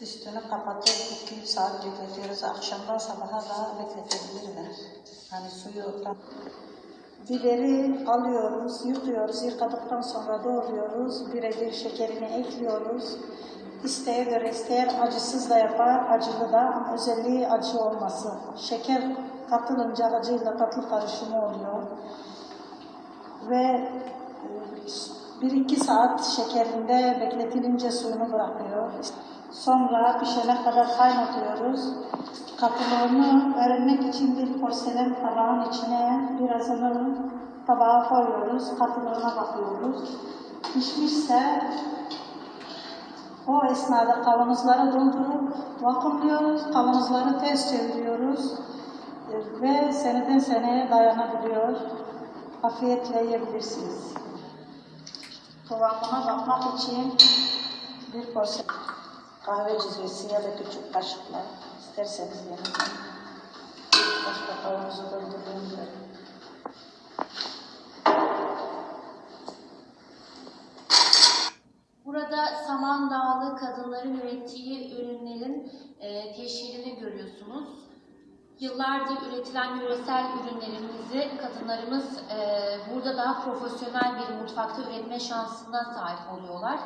Üstünü kapatıp 2-3 saat bekletiyoruz. Akşamdan sabaha da bekletebilirler. Hani suyu da. Biberi alıyoruz, yıkıyoruz. Yıkadıktan sonra doğruyoruz. Birebir şekerini ekliyoruz. İsteğe göre isteyen acısız da yapar, acılı da ama özelliği acı olması. Şeker katılınca acıyla tatlı karışımı oluyor. Ve e, bir iki saat şekerinde bekletilince suyunu bırakıyor. Sonra pişene kadar kaynatıyoruz. Katılığını öğrenmek için bir porselen tabağın içine birazını tabağa koyuyoruz. Katılığına bakıyoruz. Pişmişse o esnada kavanozlara doldurup vakumluyoruz. Kavanozları ters çeviriyoruz. Ve seneden seneye dayanabiliyor. Afiyetle yiyebilirsiniz. Kıvamına bakmak için bir porselen kahve cizvesi ya da küçük kaşıkla isterseniz yanına başka kavanozu doldurduğumda Burada Samandağlı kadınların ürettiği ürünlerin e, teşhirini görüyorsunuz. Yıllardır üretilen yöresel ürünlerimizi kadınlarımız e, burada daha profesyonel bir mutfakta üretme şansına sahip oluyorlar.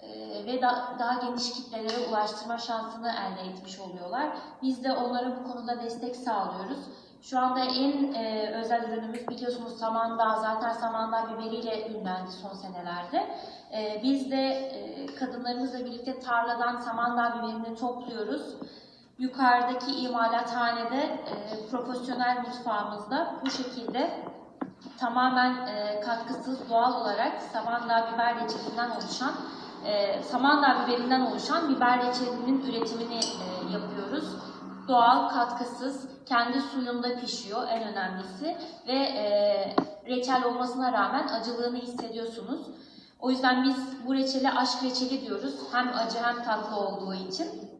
E, ve da- daha geniş kitlelere ulaştırma şansını elde etmiş oluyorlar. Biz de onlara bu konuda destek sağlıyoruz. Şu anda en e, özel ürünümüz biliyorsunuz Samandağ, zaten Samandağ biberiyle ünlendi son senelerde. E, biz de e, kadınlarımızla birlikte tarladan Samandağ biberini topluyoruz. Yukarıdaki imalathanede e, profesyonel mutfağımızda bu şekilde tamamen e, katkısız doğal olarak Samandağ biber reçelinden oluşan e, Samandağ biberinden oluşan biber reçelinin üretimini e, yapıyoruz. Doğal, katkısız, kendi suyunda pişiyor en önemlisi ve e, reçel olmasına rağmen acılığını hissediyorsunuz. O yüzden biz bu reçeli aşk reçeli diyoruz. Hem acı hem tatlı olduğu için.